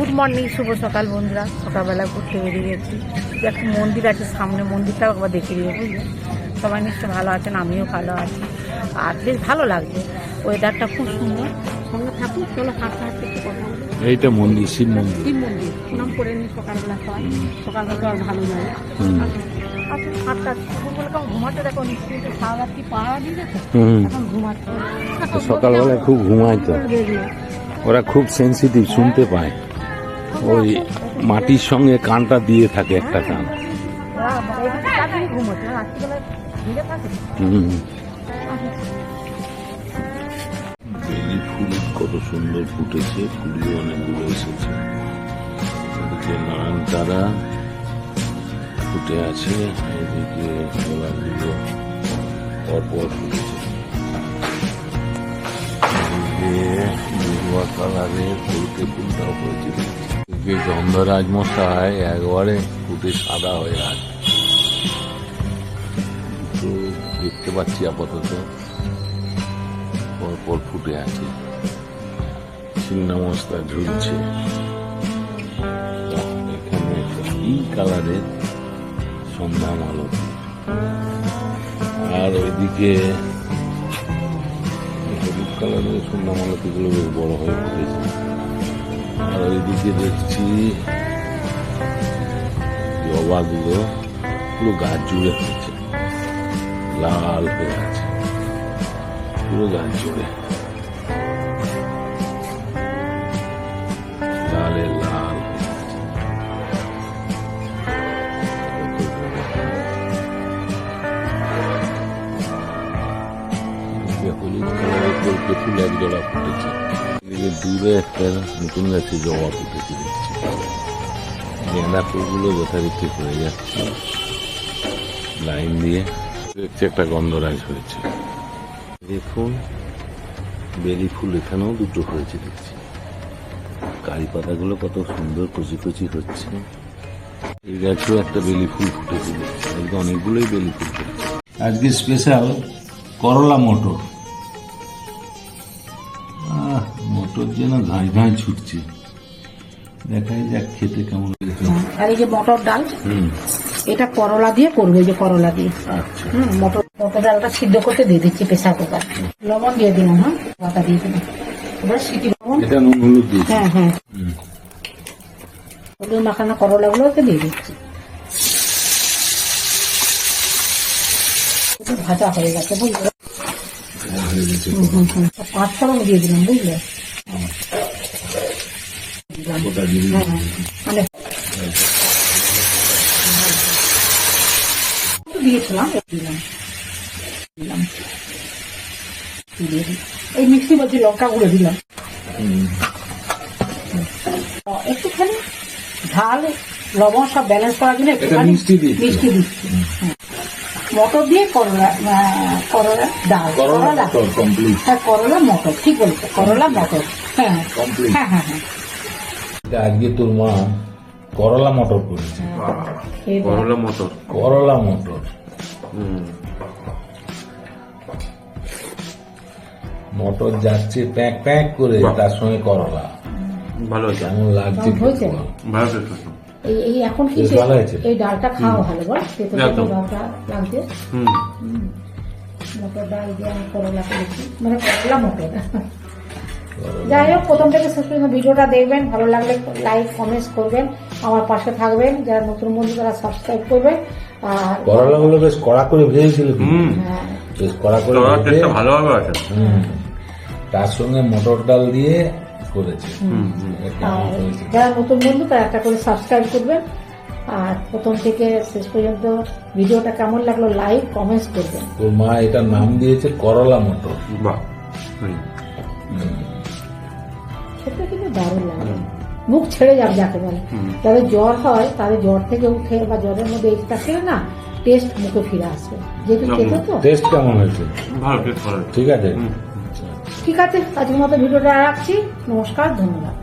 Good morning শুভ সকাল বন্ধুরা। সকালবেলা ঘুরতে বেরিয়ে গেছি। একটা মন্দির আছে সামনে মন্দিরটাও একবার দেখে দিয়ে বুঝলে? সবাই নিশ্চয় ভালো আছেন আমিও ভালো আছি। আর বেশ ভালো লাগছে। ওয়েদারটা খুব সুন্দর। সঙ্গে থাকুন চলো হাঁটতে হাঁটতে একটু কথা এইটা মন্দির শিব মন্দির। শিব মন্দির প্রণাম করে নিই সকালবেলা সবাই। সকালবেলা আর ভালো লাগে। আচ্ছা হাঁটতে বলে কেমন ঘুমাতে দেখো নিশ্চয়ই সারা রাত্রি পাড়া দিয়ে দেখো এখন ঘুমাচ্ছে। সকালবেলায় খুব ঘুমায় তো। ওরা খুব সেন্সিটিভ শুনতে পায়। ওই মাটির সঙ্গে কানটা দিয়ে থাকে একটা কান। ফুল কত সুন্দর ফুটেছে ফুলিও অনেকগুলো এসেছে। নয়নতারা ফুটে আছে, এদিকে গোলাপগুলো পরপর ফুটেছে। এদিকে কালারের ফুলকে ফুলটাও হয়েছে এদিকে গন্ধরাজ মশাই, একবারে ফুটে সাদা হয়ে আছে। দেখতে পাচ্ছি আপাতত। পরপর ফুটে আছে। ছিন্নামস্তা ঝুলছে। এখানে কি কালারের সন্ধ্যা মালতী আর ওইদিকে এই হলুদ কালারের সন্ধ্যা মালতীগুলো বেশ বড় হয়ে ফুটেছে আর দেখছি জবাগুলো পুরো গাছ জুড়ে হয়েছে লাল হয়ে আছে পুরো গাছ জুড়ে। এদিকে ফুল এক ফুটেছে এদিকে দূরে একটা নতুন গাছে জবা ফুটেছে দেখছি। গেঁদা ফুলগুলো যথারীতি হয়ে যাচ্ছে। লাইন দিয়ে দেখছি একটা গন্ধরাজ হয়েছে। দেখুন, বেলি ফুল এখানেও দুটো হয়েছে দেখছি। কারি পাতাগুলো কত সুন্দর কচি কচি হচ্ছে। এই গাছেও একটা বেলি ফুল ফুটেছে দেখছি। অনেকগুলোই বেলি ফুল আজকে স্পেশাল করলা মটর। মটর যেন ঘাঁই ঘাঁই ছুটছে। দেখাই যাক খেতে কেমন আর এই যে মটর ডাল এটা করলা দিয়ে করবে যে করলা দিয়ে। আচ্ছা। হুম মটর মটর ডালটা সিদ্ধ করতে দিয়ে দিচ্ছি প্রেসার কুকার। লবণ দিয়ে দিলাম হ্যাঁ পাতা দিয়ে দিলাম। এবার সিটি লবণ। এটা নুন হলুদ দিয়েছি হ্যাঁ হ্যাঁ। হলুদ মাখানো করলাগুলোকে দিয়ে দিচ্ছি। ভাজা হয়ে গেছে বুঝলে। পাঁচ ফোড়ন দিয়ে দিলাম বুঝলে গোটা জিরে হ্যাঁ হ্যাঁ। মানে একটু দিয়েছিলাম দিলাম দিলাম এই মিক্সি বলছি লঙ্কা গুঁড়ো দিলাম একটুখানি ঝাল লবণ সব ব্যালেন্স করার জন্য একটুখানি মিষ্টি। মিষ্টি দিচ্ছি। মটর দিয়ে করলা করলা ডাল। করলা মটর হ্যাঁ করলা মটর ঠিক বলছো করলা মটর। হ্যাঁ। হ্যাঁ হ্যাঁ হ্যাঁ। আজকে তোর মা করলা মটর করেছে। করলা মটর। করলা মটর। মটর যাচ্ছে প্যাক প্যাক করে তার সঙ্গে করলা। ভালো হয়েছে। কেমন লাগছে ভালো এই এই এখন কি ভালো হয়েছে। এই ডালটা খাওয়া ভালো বল তেতো। ডালটা লাগছে। হুম। হুম। মটর ডাল দিয়ে আমি করলা করেছি। মানে করলা মটর। যাই হোক প্রথম থেকে শেষ পর্যন্ত ভিডিওটা দেখবেন ভালো লাগলে লাইক কমেন্টস করবেন আমার পাশে থাকবেন যারা নতুন বন্ধু তারা সাবস্ক্রাইব করবেন আর করলাগুলো বেশ কড়া করে ভেজেছিল হ্যাঁ, বেশ কড়া করে ভেজে ভালোভাবে আছে। তার সঙ্গে মটর ডাল দিয়ে করেছে? যারা নতুন বন্ধু তারা একটা করে সাবস্ক্রাইব করবেন আর প্রথম থেকে শেষ পর্যন্ত ভিডিওটা কেমন লাগল লাইক কমেন্টস করবেন। তোর মা এটার নাম দিয়েছে করলা মটর। বাহ হুম। দারুণ লাগে। মুখ ছেড়ে যাবে যাকে বলে। তাদের যাদের জ্বর হয় তাদের জ্বর থেকে উঠে বা জ্বরের মধ্যে এইটা খেলে না টেস্ট মুখে ফিরে আসবে। যেহেতু। খেতে তো। টেস্ট কেমন হয়েছে? ভালো টেস্ট ঠিক আছে? ঠিক আছে আজকের মতো ভিডিওটা রাখছি। নমস্কার ধন্যবাদ।